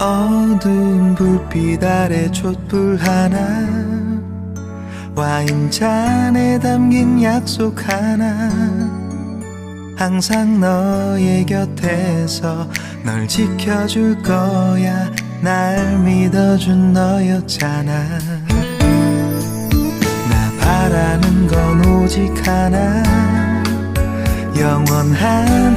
어두운 불빛 아래 촛불 하나 와인잔에 담긴 약속 하나. 항상 너의 곁에서 널 지켜줄 거야. 날 믿어준 너였잖아. 나 바라는 건 오직 하나. 영원한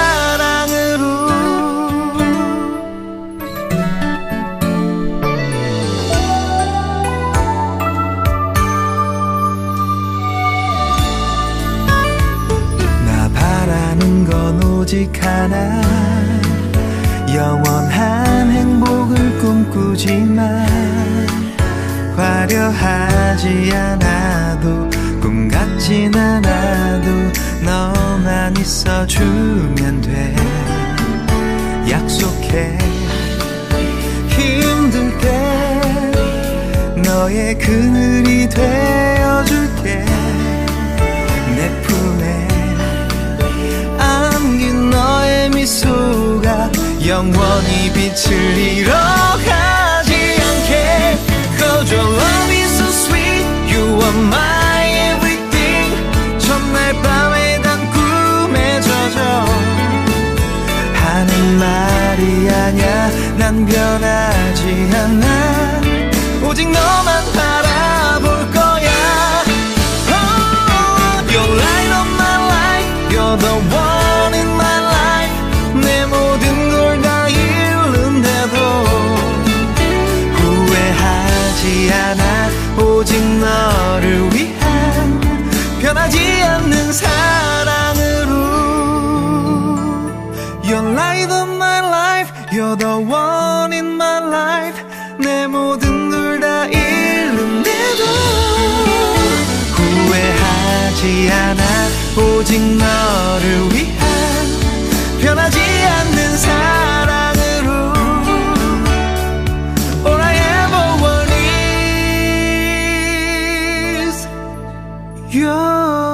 바라는 건 오직 하나. 영원한 행복을 꿈꾸지만 화려하지 않아도 꿈 같진 않아도 너만 있어주면 돼. 약속해. 힘들 때 너의 그늘이 되어줄게 영원히 빛을 잃어가지 않게 Cause your love is so sweet You are my everything 첫날 밤에 단 꿈에 젖어 하는 말이 아냐 난 변하지 않아 오직 너 오직 너를 위한 변하지 않는 사랑으로 You're light of my life You're the one in my life 내 모든 걸 다 잃는데도 후회하지 않아 오직 너를 you.